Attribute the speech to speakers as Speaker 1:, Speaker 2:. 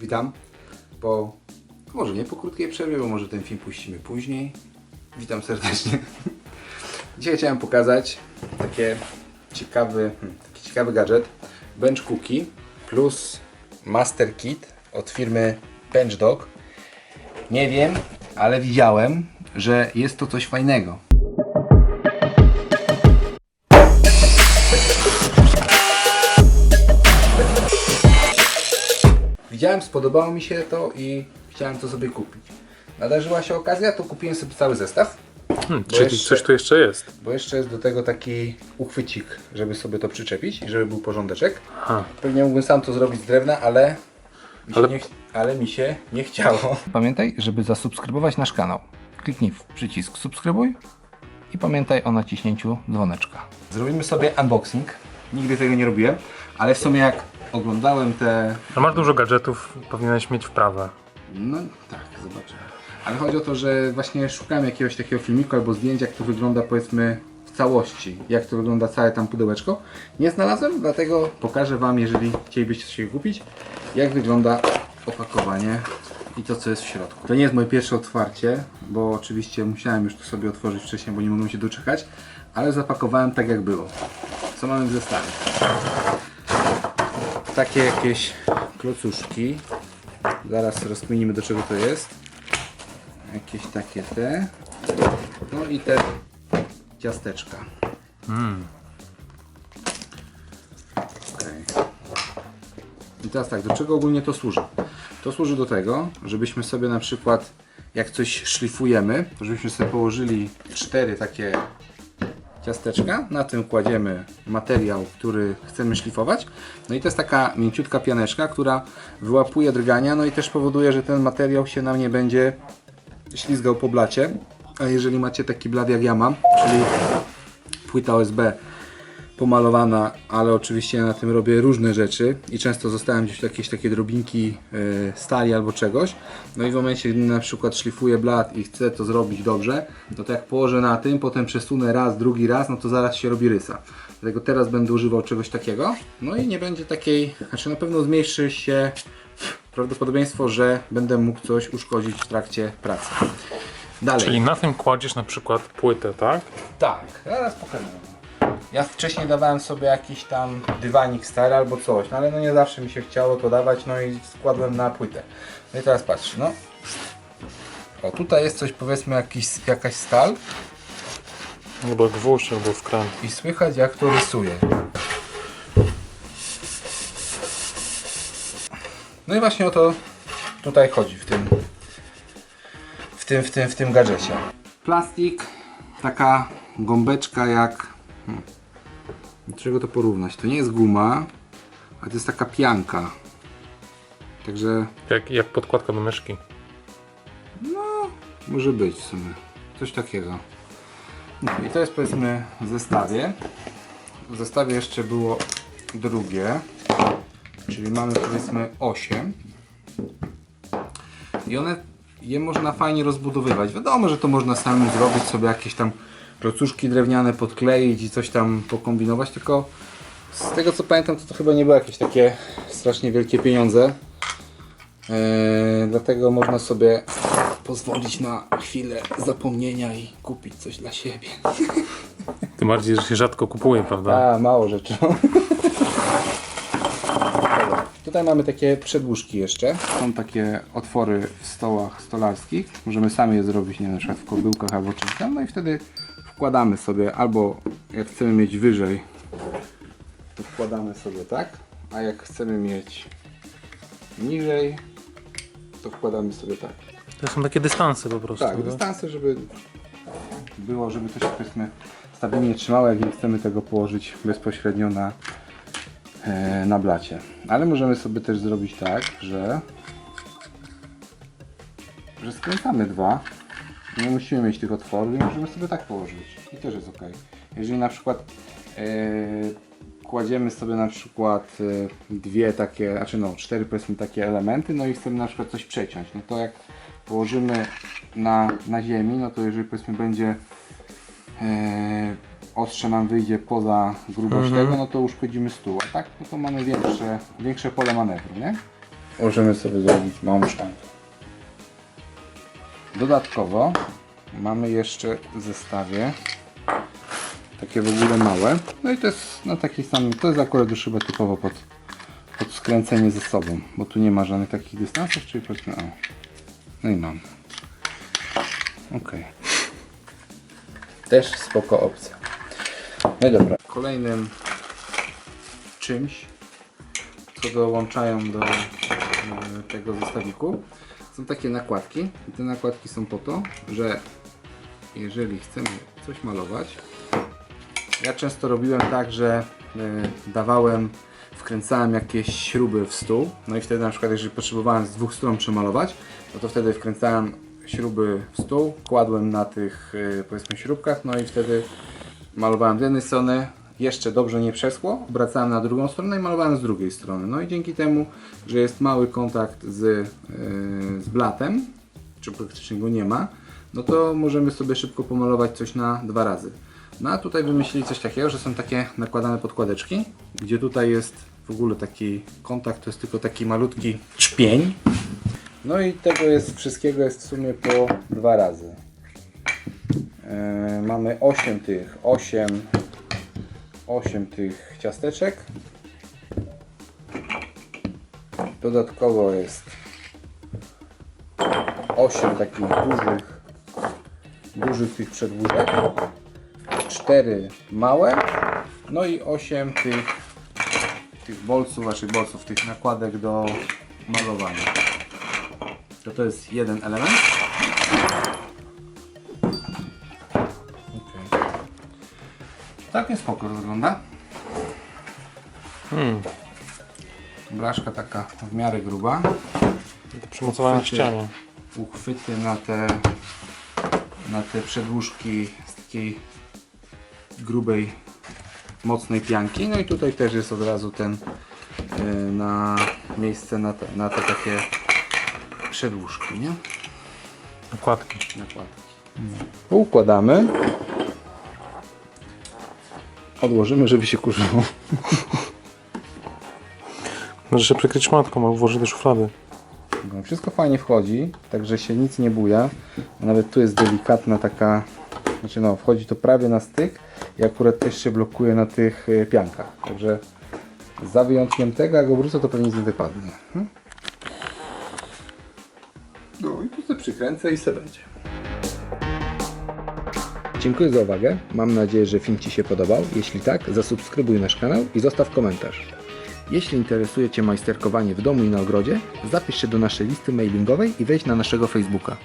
Speaker 1: Witam po, może nie po krótkiej przerwie, bo może ten film puścimy później. Witam serdecznie. Dzisiaj chciałem pokazać takie ciekawy, hmm, taki ciekawy gadżet. Bench Cookie plus Master Kit od firmy Bench Dog. Nie wiem, ale widziałem, że jest to coś fajnego. Widziałem, spodobało mi się to i chciałem to sobie kupić. Nadarzyła się okazja, to kupiłem sobie cały zestaw,
Speaker 2: Hmm, czyli
Speaker 1: jeszcze-
Speaker 2: coś tu jeszcze jest.
Speaker 1: bo jeszcze jest do tego taki uchwycik, żeby sobie to przyczepić i żeby był porządeczek.
Speaker 2: Aha.
Speaker 1: Pewnie mógłbym sam to zrobić z drewna, ale mi się,
Speaker 2: Ale-
Speaker 1: Nie, ale mi się nie chciało. Pamiętaj, żeby zasubskrybować nasz kanał. Kliknij w przycisk subskrybuj i pamiętaj o naciśnięciu dzwoneczka. Zrobimy sobie unboxing. Nigdy tego nie robiłem, ale w sumie jak oglądałem te
Speaker 2: No masz dużo gadżetów, powinieneś mieć wprawę.
Speaker 1: No tak, zobaczymy. Ale chodzi o to, że właśnie szukałem jakiegoś takiego filmiku albo zdjęcia, jak to wygląda powiedzmy w całości, jak to wygląda całe tam pudełeczko. Nie znalazłem, dlatego pokażę Wam, jeżeli chcielibyście coś kupić, jak wygląda opakowanie i to, co jest w środku. To nie jest moje pierwsze otwarcie, bo oczywiście musiałem już to sobie otworzyć wcześniej, bo nie mogłem się doczekać, ale zapakowałem tak, jak było. Co mamy w zestawie? Takie jakieś klocuszki. Zaraz rozkminimy do czego to jest. Jakieś takie te. No i te ciasteczka. Okej. I teraz tak, do czego ogólnie to służy? To służy do tego, żebyśmy sobie na przykład jak coś szlifujemy, żebyśmy sobie położyli cztery takie ciasteczka, na tym kładziemy materiał, który chcemy szlifować. No i to jest taka mięciutka pianeczka, która wyłapuje drgania, no i też powoduje, że ten materiał się nam nie będzie ślizgał po blacie. A jeżeli macie taki blat jak ja mam, czyli płyta OSB pomalowana, ale oczywiście ja na tym robię różne rzeczy i często zostawiam gdzieś jakieś takie drobinki e, stali albo czegoś. No i w momencie, gdy na przykład szlifuję blat i chcę to zrobić dobrze, no to jak położę na tym, potem przesunę raz, drugi raz, no to zaraz się robi rysa. Dlatego teraz będę używał czegoś takiego. No i nie będzie takiej, znaczy na pewno zmniejszy się prawdopodobieństwo, że będę mógł coś uszkodzić w trakcie pracy. Dalej.
Speaker 2: Czyli na tym kładziesz na przykład płytę, tak?
Speaker 1: Tak, zaraz pokażę. Ja wcześniej dawałem sobie jakiś tam dywanik stary albo coś, no ale no nie zawsze mi się chciało to dawać, no i składłem na płytę. No i teraz patrz, no. O, tutaj jest coś powiedzmy jakiś, jakaś stal
Speaker 2: Albo gwóźdź, albo wkręt.
Speaker 1: i słychać jak to rysuje. No i właśnie o to tutaj chodzi w tym w tym, w tym, w tym gadżecie. Plastik, taka gąbeczka jak hmm, do czego to porównać? To nie jest guma, a to jest taka pianka. Także
Speaker 2: Jak, jak podkładka do myszki.
Speaker 1: może być w sumie. Coś takiego. No i to jest powiedzmy w zestawie. W zestawie jeszcze było drugie. Czyli mamy powiedzmy 8. I one je można fajnie rozbudowywać. Wiadomo, że to można samemu zrobić sobie jakieś tam klocuszki drewniane podkleić i coś tam pokombinować, tylko z tego co pamiętam to, to chyba nie były jakieś takie strasznie wielkie pieniądze. Eee, dlatego można sobie pozwolić na chwilę zapomnienia i kupić coś dla siebie.
Speaker 2: Tym bardziej, że się rzadko kupuje, prawda?
Speaker 1: A, mało rzeczy. Tutaj mamy takie przedłużki jeszcze. Są takie otwory w stołach stolarskich. Możemy sami je zrobić, nie wiem, na przykład w kobyłkach albo czymś tam. No i wtedy wkładamy sobie, albo jak chcemy mieć wyżej, to wkładamy sobie tak. A jak chcemy mieć niżej, to wkładamy sobie tak.
Speaker 2: To są takie dystanse po prostu.
Speaker 1: Tak,
Speaker 2: no.
Speaker 1: dystanse, żeby było, żeby to się powiedzmy stabilnie trzymało, jak nie chcemy tego położyć bezpośrednio na, na blacie. Ale możemy sobie też zrobić tak, że, że skręcamy dwa. Nie musimy mieć tych otworów i możemy sobie tak położyć. I też jest ok. Jeżeli na przykład e, kładziemy sobie na przykład e, dwie takie, znaczy no cztery powiedzmy takie elementy, no i chcemy na przykład coś przeciąć, no to jak położymy na, na ziemi, no to jeżeli powiedzmy będzie e, ostrze nam wyjdzie poza grubość
Speaker 2: Mhm.
Speaker 1: tego, no to uszkodzimy stół, a tak no to mamy większe, większe pole manewru, nie? możemy sobie zrobić małą sztankę. Dodatkowo mamy jeszcze w zestawie takie w ogóle małe. No i to jest na taki sam, to jest akurat już chyba typowo pod, pod skręcenie ze sobą, bo tu nie ma żadnych takich dystansów, czyli powiedzmy o. No i mam. Ok. Też spoko opcja. No i dobra. Kolejnym czymś, co dołączają do e, tego zestawiku, są takie nakładki. I te nakładki są po to, że jeżeli chcemy coś malować, ja często robiłem tak, że y, dawałem, wkręcałem jakieś śruby w stół, no i wtedy na przykład jeżeli potrzebowałem z dwóch stron przemalować, no to wtedy wkręcałem śruby w stół, kładłem na tych y, powiedzmy śrubkach, no i wtedy malowałem z jednej strony, jeszcze dobrze nie przeschło, obracałem na drugą stronę i malowałem z drugiej strony. No i dzięki temu, że jest mały kontakt z, y, z blatem, czy praktycznie go nie ma, no to możemy sobie szybko pomalować coś na dwa razy. No a tutaj wymyślili coś takiego, że są takie nakładane podkładeczki, gdzie tutaj jest w ogóle taki kontakt, to jest tylko taki malutki czpień. No i tego jest, wszystkiego jest w sumie po dwa razy. Yy, mamy 8 tych, 8, 8 tych ciasteczek. Dodatkowo jest 8 takich dużych, dużych tych przedłużek. 4 małe, no i 8 tych, tych bolców, znaczy bolców, tych nakładek do malowania. To to jest jeden element. Okay. Tak jest spoko wygląda.
Speaker 2: Hmm.
Speaker 1: Blaszka taka w miarę gruba.
Speaker 2: To przymocowałem w
Speaker 1: Uchwyty.
Speaker 2: ścianie.
Speaker 1: uchwyty na te, na te przedłużki z takiej grubej, mocnej pianki. No i tutaj też jest od razu ten y, na miejsce na te, na te takie przedłużki, nie?
Speaker 2: Nakładki.
Speaker 1: Nakładki. Układamy. Odłożymy, żeby się kurzyło.
Speaker 2: Możesz się przykryć szmatką, a włożyć do szuflady.
Speaker 1: No, Wszystko fajnie wchodzi, także się nic nie buja. Nawet tu jest delikatna taka, znaczy no, wchodzi to prawie na styk i akurat też się blokuje na tych e, piankach. Także za wyjątkiem tego, jak obrócę, to pewnie nic nie wypadnie. Hmm? I se będzie. Dziękuję za uwagę. Mam nadzieję, że film Ci się podobał. Jeśli tak, zasubskrybuj nasz kanał i zostaw komentarz. Jeśli interesuje Cię majsterkowanie w domu i na ogrodzie, zapisz się do naszej listy mailingowej i wejdź na naszego Facebooka.